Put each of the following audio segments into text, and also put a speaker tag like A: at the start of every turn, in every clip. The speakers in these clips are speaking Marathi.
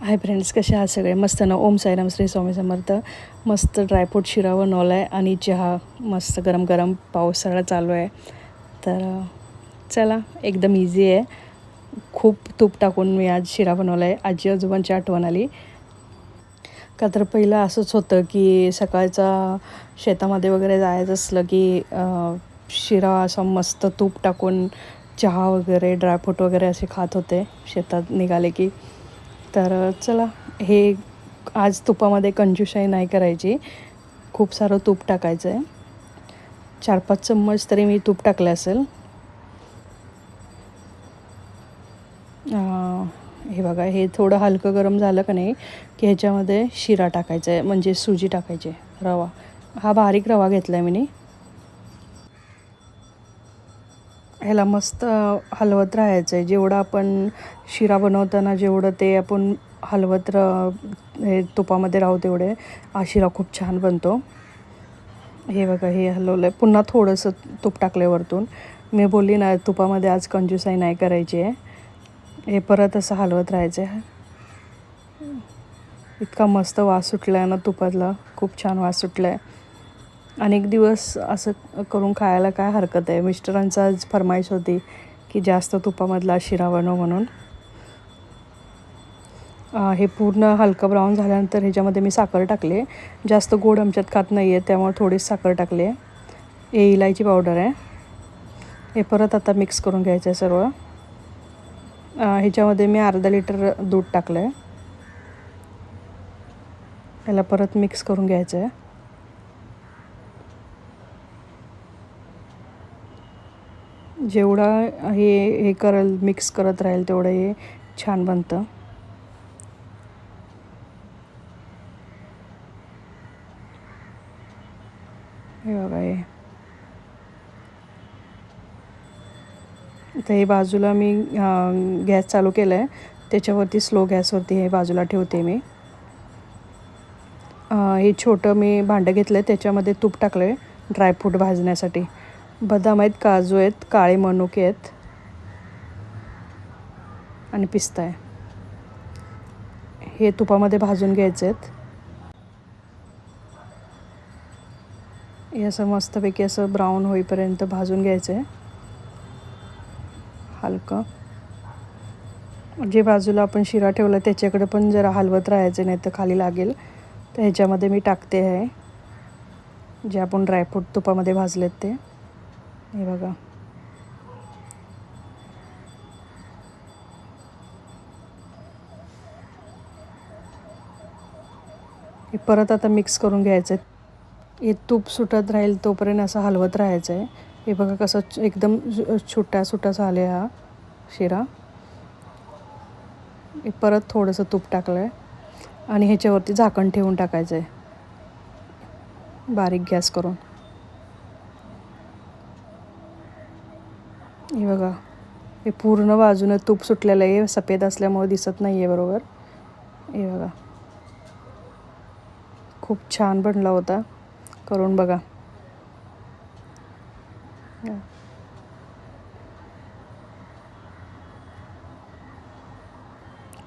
A: हाय फ्रेंड्स कसे आहात सगळे? मस्त ना? ओम साईराम श्री स्वामी समर्थ. मस्त ड्रायफ्रूट शिरा बनवला आहे आणि चहा मस्त गरम गरम पावसाळा चालू आहे. तर चला एकदम इझी आहे. खूप तूप टाकून मी आज शिरा बनवला आहे आजी आजोबांची आठवण आली. का तर पहिलं असंच होतं की सकाळचा शेतामध्ये वगैरे जायचं असलं की शिरा असा मस्त तूप टाकून चहा वगैरे ड्रायफ्रूट वगैरे असे खात होते. शेतात निघाले की तर चला हे आज तुपामध्ये कंजूशाही नाही करायची. खूप सारं तूप टाकायचं आहे चार पाच चम्मच तरी मी तूप टाकलं असेल. हे बघा हे थोडं हलकं गरम झालं का नाही की ह्याच्यामध्ये शिरा टाकायचा आहे म्हणजे सुजी टाकायची आहे, रवा. हा बारीक रवा घेतला आहे मी. ह्याला मस्त हलवत राहायचं आहे जेवढं आपण शिरा बनवताना जेवढं ते आपण हलवत र हे तुपामध्ये राहू तेवढे हा शिरा खूप छान बनतो. हे बघा हे हलवलं आहे पुन्हा थोडंसं तूप टाकल्यावरतून वरतून. मी बोलली ना तुपामध्ये आज कंजूसाई नाही करायची आहे. हे परत असं हलवत राहायचं आहे इतका मस्त वास सुटला आहे ना तुपातला. खूप छान वास सुटला आहे अनेक दिवस असं करून खायला काय हरकत आहे? मिस्टरांचा फरमाईश होती की जास्त तुपामधला शिरा बनव म्हणून. हे पूर्ण हलकं ब्राऊन झाल्यानंतर ह्याच्यामध्ये मी साखर टाकले. जास्त गोड आमच्यात खात नाही आहे त्यामुळे थोडीच साखर टाकली. आहे हे इलायची पावडर आहे. हे परत आता मिक्स करून घ्यायचं आहे सर्व. ह्याच्यामध्ये मी अर्धा लिटर दूध टाकलं आहे याला परत मिक्स करून घ्यायचं आहे जेवढा हे हे करल मिक्स करत राहील तेवढं हे छान बनतं. हे बघा हे. तर हे बाजूला मी गॅस चालू केला आहे त्याच्यावरती स्लो गॅसवरती हे बाजूला ठेवते मी. हे छोटं मी भांडं घेतलं आहे त्याच्यामध्ये तूप टाकलं आहे ड्रायफ्रूट भाजण्यासाठी. बदाम आहेत काजू आहेत काळे मनुके आहेत आणि पिस्ता आहे. हे तुपामध्ये भाजून घ्यायचे आहेत. हे असं मस्तपैकी असं ब्राऊन होईपर्यंत भाजून घ्यायचं आहे. हलकं. जे बाजूला आपण शिरा ठेवला त्याच्याकडे पण जरा हलवत राहायचं नाही तर खाली लागेल. तर ह्याच्यामध्ये मी टाकते आहे. जे आपण ड्रायफ्रूट तुपामध्ये भाजलेत ते. हे बघा. हे परत आता मिक्स करून घ्यायचं आहे हे तूप सुटत राहील तोपर्यंत असं हलवत राहायचं आहे हे बघा कसं एकदम छु- छोटा सुटा झाले हा शिरा. हे परत थोडंसं तूप टाकलं आहे आणि ह्याच्यावरती झाकण ठेवून टाकायचं आहे बारीक गॅस करून. हे बघा. हे पूर्ण बाजूनं तूप सुटलेलं आहे. सफेद असल्यामुळे दिसत नाही आहे बरोबर. हे बघा. खूप छान बनला होता. करून बघा.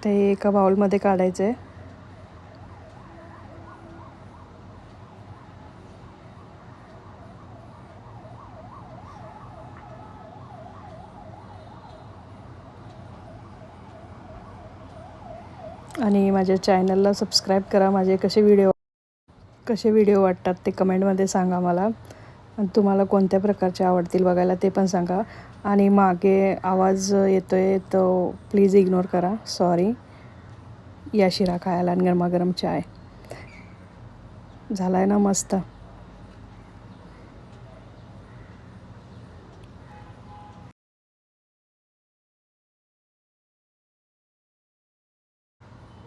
A: ते एका बाउलमध्ये काढायचं आहे आणि माझ्या चॅनलला सबस्क्राईब करा. माझे कसे व्हिडिओ कसे व्हिडिओ वाटतात ते कमेंटमध्ये सांगा मला. आणि तुम्हाला कोणत्या प्रकारचे आवडतील बघायला ते पण सांगा. आणि मागे आवाज येतो आहे तो प्लीज इग्नोर करा. सॉरी या शिरा खायला आणि गरमागरम चाय. झाला आहे ना मस्त.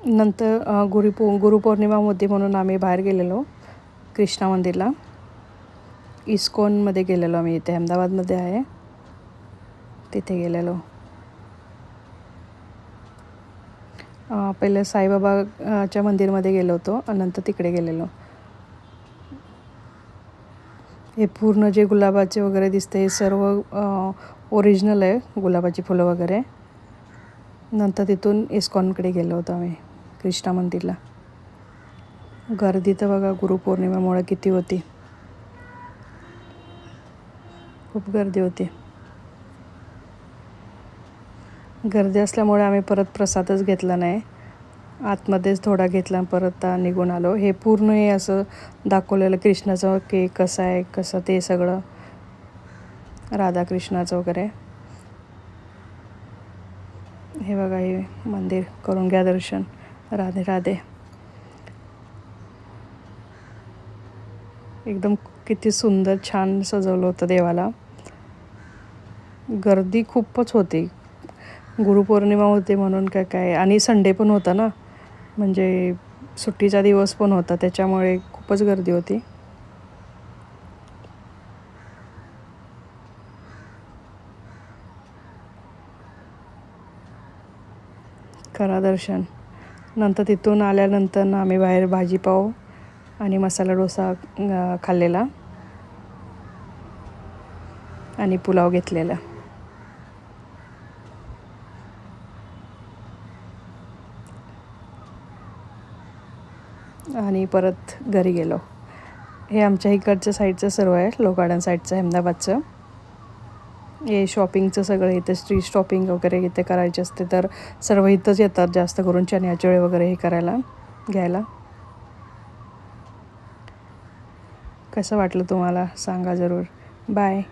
A: नंतर गुरुपौ गुरुपौर्णिमा म्हणून आम्ही बाहेर गेलेलो कृष्णा मंदिरला. इस्कॉनमध्ये गेलेलो आम्ही इथे अहमदाबादमध्ये आहे. तिथे गेलेलो. पहिले पहिलं साईबाबाच्या मंदिरमध्ये गेलो होतो नंतर तिकडे गेलेलो. हे पूर्ण जे गुलाबाचे वगैरे दिसते हे सर्व ओरिजिनल आहे गुलाबाची फुलं वगैरे. नंतर तिथून इस्कॉनकडे गेलो होतो आम्ही. कृष्णा मंदिरला. गर्दी तर बघा गुरुपौर्णिमेमुळे किती होती. खूप गर्दी होती. गर्दी असल्यामुळे आम्ही परत प्रसादच घेतला नाही. आतमध्येच थोडा घेतला परत निघून आलो. हे पूर्ण हे असं दाखवलेलं कृष्णाचं केक कसं आहे कसं ते सगळं. राधाकृष्णाचं वगैरे. हे बघा हे मंदिर करून घ्या दर्शन. राधे राधे. एकदम किती सुंदर छान सजवलं होतं देवाला. गर्दी खूपच होती. गुरुपौर्णिमा होती म्हणून काय काय. आणि संडे पण होता ना. म्हणजे सुट्टीचा दिवस पण होता त्याच्यामुळे खूपच गर्दी होती. करा दर्शन. नंतर तिथून आल्यानंतर आम्ही बाहेर भाजीपाव आणि मसाला डोसा खाल्लेला. आणि पुलाव घेतलेला. आणि परत घरी गेलो. हे आमच्या इकडच्या साईडचं सर्व आहे लो गार्डन साईडचं अहमदाबादचं. हे शॉपिंगचं सगळं इथे स्ट्रीट शॉपिंग वगैरे इथे करायचे असते तर सर्व इथंच येतात जास्त करून चण्याचोळे वगैरे हे करायला घ्यायला. कसं वाटलं तुम्हाला? सांगा जरूर. बाय